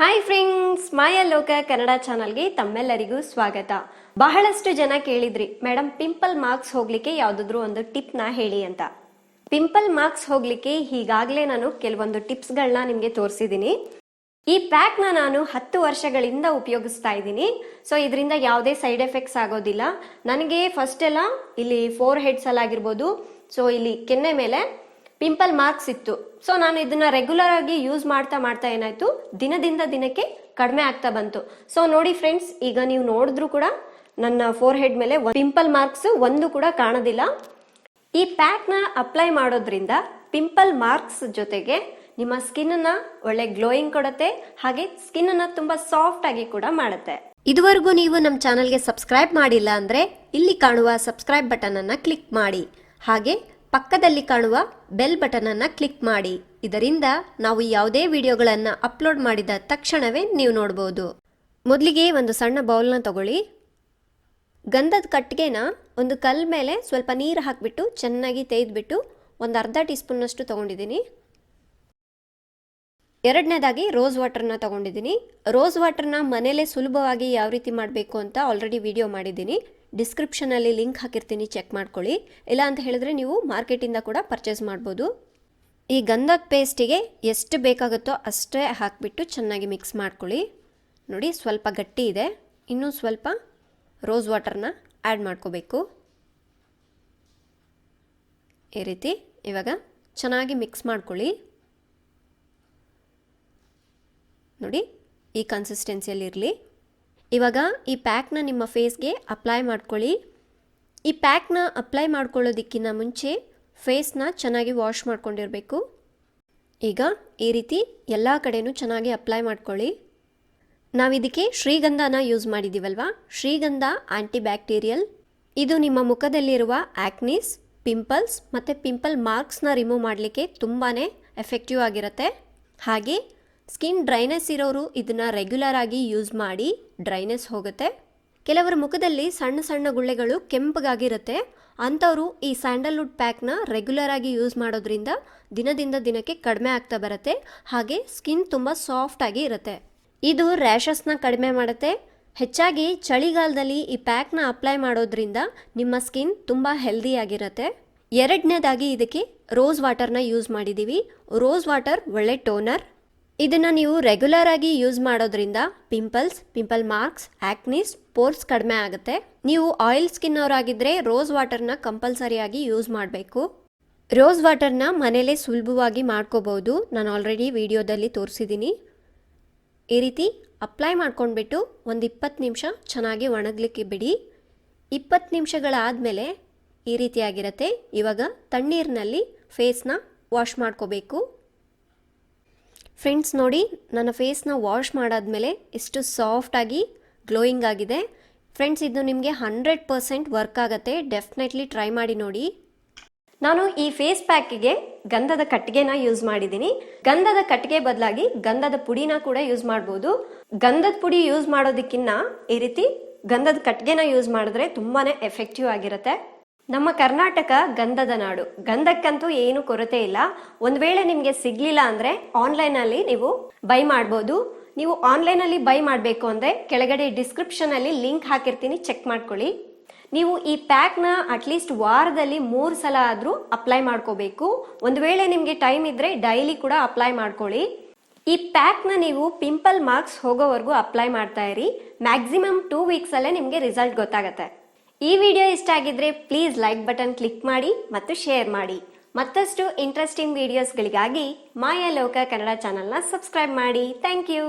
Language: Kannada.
ಹಾಯ್ ಫ್ರೆಂಡ್ಸ್ ಮಾಯಾ ಲೋಕ ಕನ್ನಡ ಚಾನಲ್ಗೆ ತಮ್ಮೆಲ್ಲರಿಗೂ ಸ್ವಾಗತ. ಬಹಳಷ್ಟು ಜನ ಕೇಳಿದ್ರಿ ಮೇಡಮ್ ಪಿಂಪಲ್ ಮಾರ್ಕ್ಸ್ ಹೋಗ್ಲಿಕ್ಕೆ ಯಾವುದಾದ್ರೂ ಒಂದು ಟಿಪ್ನ ಹೇಳಿ ಅಂತ. ಪಿಂಪಲ್ ಮಾರ್ಕ್ಸ್ ಹೋಗ್ಲಿಕ್ಕೆ ಈಗಾಗಲೇ ನಾನು ಕೆಲವೊಂದು ಟಿಪ್ಸ್ಗಳನ್ನ ನಿಮಗೆ ತೋರಿಸಿದ್ದೀನಿ ಈ ಪ್ಯಾಕ್ನ ನಾನು ಹತ್ತು ವರ್ಷಗಳಿಂದ ಉಪಯೋಗಿಸ್ತಾ ಇದ್ದೀನಿ. ಸೊ ಇದರಿಂದ ಯಾವುದೇ ಸೈಡ್ ಎಫೆಕ್ಟ್ಸ್ ಆಗೋದಿಲ್ಲ. ನನಗೆ ಫಸ್ಟ್ ಎಲ್ಲ ಇಲ್ಲಿ ಫೋರ್ ಹೆಡ್ಸ್ ಅಲ್ಲಿ ಆಗಿರ್ಬೋದು ಸೊ ಇಲ್ಲಿ ಕೆನ್ನೆ ಮೇಲೆ ಪಿಂಪಲ್ ಮಾರ್ಕ್ಸ್ ಇತ್ತು. ಸೊ ನಾನು ಇದನ್ನ ರೆಗ್ಯುಲರ್ ಆಗಿ ಯೂಸ್ ಮಾಡ್ತಾ ಮಾಡ್ತಾ ಏನಾಯ್ತು? ದಿನದಿಂದ ದಿನಕ್ಕೆ ಕಡಿಮೆ ಆಗ್ತಾ ಬಂತು. ಸೊ ನೋಡಿ ಫ್ರೆಂಡ್ಸ್ ಈಗ ನೀವು ನೋಡಿದ್ರು ಕೂಡ ನನ್ನ ಫೋರ್ ಹೆಡ್ ಮೇಲೆ ಪಿಂಪಲ್ ಮಾರ್ಕ್ಸ್ ಒಂದು ಕೂಡ ಕಾಣೋದಿಲ್ಲ. ಈ ಪ್ಯಾಕ್ನ ಅಪ್ಲೈ ಮಾಡೋದ್ರಿಂದ ಪಿಂಪಲ್ ಮಾರ್ಕ್ಸ್ ಜೊತೆಗೆ ನಿಮ್ಮ ಸ್ಕಿನ್ ಅನ್ನ ಒಳ್ಳೆ ಗ್ಲೋಯಿಂಗ್ ಕೊಡುತ್ತೆ. ಹಾಗೆ ಸ್ಕಿನ್ ಅನ್ನ ತುಂಬಾ ಸಾಫ್ಟ್ ಆಗಿ ಕೂಡ ಮಾಡುತ್ತೆ. ಇದುವರೆಗೂ ನೀವು ನಮ್ಮ ಚಾನಲ್ಗೆ ಸಬ್ಸ್ಕ್ರೈಬ್ ಮಾಡಿಲ್ಲ ಅಂದ್ರೆ ಇಲ್ಲಿ ಕಾಣುವ ಸಬ್ಸ್ಕ್ರೈಬ್ ಬಟನ್ ಅನ್ನ ಕ್ಲಿಕ್ ಮಾಡಿ. ಹಾಗೆ ಪಕ್ಕದಲ್ಲಿ ಕಾಣುವ ಬೆಲ್ ಬಟನ್ ಅನ್ನ ಕ್ಲಿಕ್ ಮಾಡಿ. ಇದರಿಂದ ನಾವು ಯಾವುದೇ ವಿಡಿಯೋಗಳನ್ನು ಅಪ್ಲೋಡ್ ಮಾಡಿದ ತಕ್ಷಣವೇ ನೀವು ನೋಡಬಹುದು ಮೊದಲಿಗೆ ಒಂದು ಸಣ್ಣ ಬೌಲ್ನ ತಗೊಳ್ಳಿ. ಗಂಧದ ಕಟ್ಟಿಗೆನ ಒಂದು ಕಲ್ ಮೇಲೆ ಸ್ವಲ್ಪ ನೀರು ಹಾಕಿಬಿಟ್ಟು ಚೆನ್ನಾಗಿ ತೆಗೆದುಬಿಟ್ಟು ಒಂದು ಅರ್ಧ ಟೀ ಸ್ಪೂನ್ನಷ್ಟು ತೊಗೊಂಡಿದ್ದೀನಿ. ಎರಡನೇದಾಗಿ ರೋಸ್ ವಾಟರ್ನ ತಗೊಂಡಿದ್ದೀನಿ. ರೋಸ್ ವಾಟರ್ನ ಮನೇಲೇ ಸುಲಭವಾಗಿ ಯಾವ ರೀತಿ ಮಾಡಬೇಕು ಅಂತ ಆಲ್ರೆಡಿ ವಿಡಿಯೋ ಮಾಡಿದ್ದೀನಿ. ಡಿಸ್ಕ್ರಿಪ್ಷನಲ್ಲಿ ಲಿಂಕ್ ಹಾಕಿರ್ತೀನಿ, ಚೆಕ್ ಮಾಡ್ಕೊಳ್ಳಿ. ಇಲ್ಲ ಅಂತ ಹೇಳಿದ್ರೆ ನೀವು ಮಾರ್ಕೆಟಿಂದ ಕೂಡ ಪರ್ಚೇಸ್ ಮಾಡ್ಬೋದು. ಈ ಗಂಧದ ಪೇಸ್ಟಿಗೆ ಎಷ್ಟು ಬೇಕಾಗುತ್ತೋ ಅಷ್ಟೇ ಹಾಕಿಬಿಟ್ಟು ಚೆನ್ನಾಗಿ ಮಿಕ್ಸ್ ಮಾಡ್ಕೊಳ್ಳಿ. ನೋಡಿ, ಸ್ವಲ್ಪ ಗಟ್ಟಿ ಇದೆ. ಇನ್ನೂ ಸ್ವಲ್ಪ ರೋಸ್ ವಾಟರ್ನ ಆ್ಯಡ್ ಮಾಡ್ಕೋಬೇಕು. ಈ ರೀತಿ ಇವಾಗ ಚೆನ್ನಾಗಿ ಮಿಕ್ಸ್ ಮಾಡ್ಕೊಳ್ಳಿ. ನೋಡಿ, ಈ ಕನ್ಸಿಸ್ಟೆನ್ಸಿಯಲ್ಲಿ ಇರಲಿ. ಇವಾಗ ಈ ಪ್ಯಾಕ್ನ ನಿಮ್ಮ ಫೇಸ್ಗೆ ಅಪ್ಲೈ ಮಾಡ್ಕೊಳ್ಳಿ. ಈ ಪ್ಯಾಕ್ನ ಅಪ್ಲೈ ಮಾಡ್ಕೊಳ್ಳೋದಕ್ಕಿಂತ ಮುಂಚೆ ಫೇಸ್ನ ಚೆನ್ನಾಗಿ ವಾಶ್ ಮಾಡ್ಕೊಂಡಿರಬೇಕು. ಈಗ ಈ ರೀತಿ ಎಲ್ಲ ಕಡೆಯೂ ಚೆನ್ನಾಗಿ ಅಪ್ಲೈ ಮಾಡ್ಕೊಳ್ಳಿ. ನಾವಿದಕ್ಕೆ ಶ್ರೀಗಂಧನ ಯೂಸ್ ಮಾಡಿದ್ದೀವಲ್ವಾ ಶ್ರೀಗಂಧ ಆಂಟಿ ಬ್ಯಾಕ್ಟೀರಿಯಲ್ ಇದು ನಿಮ್ಮ ಮುಖದಲ್ಲಿರುವ ಆ್ಯಕ್ನೀಸ್ ಪಿಂಪಲ್ಸ್ ಮತ್ತು ಪಿಂಪಲ್ ಮಾರ್ಕ್ಸ್ನ ರಿಮೂವ್ ಮಾಡಲಿಕ್ಕೆ ತುಂಬಾ ಎಫೆಕ್ಟಿವ್ ಆಗಿರುತ್ತೆ. ಹಾಗೆ ಸ್ಕಿನ್ ಡ್ರೈನೆಸ್ ಇರೋರು ಇದನ್ನು ರೆಗ್ಯುಲರ್ ಆಗಿ ಯೂಸ್ ಮಾಡಿ ಡ್ರೈನೆಸ್ ಹೋಗುತ್ತೆ. ಕೆಲವರ ಮುಖದಲ್ಲಿ ಸಣ್ಣ ಸಣ್ಣ ಗುಳ್ಳೆಗಳು ಕೆಂಪಗಾಗಿರುತ್ತೆ. ಅಂಥವರು ಈ ಸ್ಯಾಂಡಲ್ವುಡ್ ಪ್ಯಾಕ್ನ ರೆಗ್ಯುಲರ್ ಆಗಿ ಯೂಸ್ ಮಾಡೋದ್ರಿಂದ ದಿನದಿಂದ ದಿನಕ್ಕೆ ಕಡಿಮೆ ಆಗ್ತಾ ಬರುತ್ತೆ. ಹಾಗೆ ಸ್ಕಿನ್ ತುಂಬ ಆಗಿ ಇರುತ್ತೆ. ಇದು ರ್ಯಾಷಸ್ನ ಕಡಿಮೆ ಮಾಡುತ್ತೆ. ಹೆಚ್ಚಾಗಿ ಚಳಿಗಾಲದಲ್ಲಿ ಈ ಪ್ಯಾಕ್ನ ಅಪ್ಲೈ ಮಾಡೋದ್ರಿಂದ ನಿಮ್ಮ ಸ್ಕಿನ್ ತುಂಬ ಹೆಲ್ದಿಯಾಗಿರುತ್ತೆ ಎರಡನೇದಾಗಿ ಇದಕ್ಕೆ ರೋಸ್ ವಾಟರ್ನ ಯೂಸ್ ಮಾಡಿದ್ದೀವಿ. ರೋಸ್ ವಾಟರ್ ಒಳ್ಳೆ ಟೋನರ್ ಇದನ್ನು ನೀವು ರೆಗ್ಯುಲರ್ ಆಗಿ ಯೂಸ್ ಮಾಡೋದ್ರಿಂದ pimples pimple marks acnes pores ಕಡಿಮೆ ಆಗುತ್ತೆ. ನೀವು ಆಯಿಲ್ ಸ್ಕಿನ್ ಅವರಾಗಿದ್ದರೆ ರೋಸ್ ವಾಟರ್ನ ಕಂಪಲ್ಸರಿಯಾಗಿ ಯೂಸ್ ಮಾಡಬೇಕು. ರೋಸ್ ವಾಟರ್ನ ಮನೇಲೇ ಸುಲಭವಾಗಿ ಮಾಡ್ಕೋಬಹುದು. ನಾನು ಆಲ್ರೆಡಿ ವಿಡಿಯೋದಲ್ಲಿ ತೋರಿಸಿದ್ದೀನಿ ಈ ರೀತಿ ಅಪ್ಲೈ ಮಾಡ್ಕೊಂಡ್ಬಿಟ್ಟು ಒಂದು ಇಪ್ಪತ್ತು ನಿಮಿಷ ಚೆನ್ನಾಗಿ ಒಣಗಲಿಕ್ಕೆ ಬಿಡಿ. ಇಪ್ಪತ್ತು ನಿಮಿಷಗಳಾದಮೇಲೆ ಈ ರೀತಿಯಾಗಿರುತ್ತೆ ಇವಾಗ ತಣ್ಣೀರಿನಲ್ಲಿ ಫೇಸ್ನ ವಾಶ್ ಮಾಡ್ಕೋಬೇಕು. ಫ್ರೆಂಡ್ಸ್ ನೋಡಿ, ನನ್ನ ಫೇಸ್ನ ವಾಶ್ ಮಾಡಾದಮೇಲೆ ಎಷ್ಟು ಸಾಫ್ಟಾಗಿ ಗ್ಲೋಯಿಂಗ್ ಆಗಿದೆ. ಫ್ರೆಂಡ್ಸ್ ಇದು ನಿಮಗೆ ಹಂಡ್ರೆಡ್ ಪರ್ಸೆಂಟ್ ವರ್ಕ್ ಆಗುತ್ತೆ. ಡೆಫಿನೆಟ್ಲಿ ಟ್ರೈ ಮಾಡಿ ನೋಡಿ. ನಾನು ಈ ಫೇಸ್ ಪ್ಯಾಕಿಗೆ ಗಂಧದ ಕಟ್ಟಿಗೆನ ಯೂಸ್ ಮಾಡಿದ್ದೀನಿ. ಗಂಧದ ಕಟ್ಟಿಗೆ ಬದಲಾಗಿ ಗಂಧದ ಪುಡಿನ ಕೂಡ ಯೂಸ್ ಮಾಡ್ಬೋದು. ಗಂಧದ ಪುಡಿ ಯೂಸ್ ಮಾಡೋದಕ್ಕಿಂತ ಈ ರೀತಿ ಗಂಧದ ಕಟ್ಟಿಗೆನ ಯೂಸ್ ಮಾಡಿದ್ರೆ ತುಂಬಾನೇ ಎಫೆಕ್ಟಿವ್ ಆಗಿರುತ್ತೆ. ನಮ್ಮ ಕರ್ನಾಟಕ ಗಂಧದ ನಾಡು. ಗಂಧಕ್ಕಂತೂ ಏನು ಕೊರತೆ ಇಲ್ಲ. ಒಂದು ವೇಳೆ ನಿಮಗೆ ಸಿಗ್ಲಿಲ್ಲ ಅಂದ್ರೆ ಆನ್ಲೈನ್ ಅಲ್ಲಿ ನೀವು ಬೈ ಮಾಡ್ಬೋದು. ನೀವು ಆನ್ಲೈನ್ ಅಲ್ಲಿ ಬೈ ಮಾಡಬೇಕು ಅಂದ್ರೆ ಕೆಳಗಡೆ ಡಿಸ್ಕ್ರಿಪ್ಷನ್ ಅಲ್ಲಿ ಲಿಂಕ್ ಹಾಕಿರ್ತೀನಿ ಚೆಕ್ ಮಾಡ್ಕೊಳ್ಳಿ. ನೀವು ಈ ಪ್ಯಾಕ್ನ ಅಟ್ಲೀಸ್ಟ್ ವಾರದಲ್ಲಿ ಮೂರು ಸಲ ಆದರೂ ಅಪ್ಲೈ ಮಾಡ್ಕೋಬೇಕು. ಒಂದು ವೇಳೆ ನಿಮಗೆ ಟೈಮ್ ಇದ್ರೆ ಡೈಲಿ ಕೂಡ ಅಪ್ಲೈ ಮಾಡ್ಕೊಳ್ಳಿ. ಈ ಪ್ಯಾಕ್ನ ನೀವು ಪಿಂಪಲ್ ಮಾರ್ಕ್ಸ್ ಹೋಗೋವರೆಗೂ ಅಪ್ಲೈ ಮಾಡ್ತಾ ಇರಿ. ಮ್ಯಾಕ್ಸಿಮಮ್ ಟೂ ವೀಕ್ಸಲ್ಲೇ ನಿಮಗೆ ರಿಸಲ್ಟ್ ಗೊತ್ತಾಗುತ್ತೆ. ಈ ವಿಡಿಯೋ ಇಷ್ಟ ಆಗಿದ್ರೆ ಪ್ಲೀಸ್ ಲೈಕ್ ಬಟನ್ ಕ್ಲಿಕ್ ಮಾಡಿ ಮತ್ತು ಶೇರ್ ಮಾಡಿ. ಮತ್ತಷ್ಟು ಇಂಟ್ರೆಸ್ಟಿಂಗ್ ವಿಡಿಯೋಸ್ಗಳಿಗಾಗಿ ಮಾಯಾ ಲೋಕ ಕನ್ನಡ ಚಾನಲ್ನ ಸಬ್ಸ್ಕ್ರೈಬ್ ಮಾಡಿ. Thank you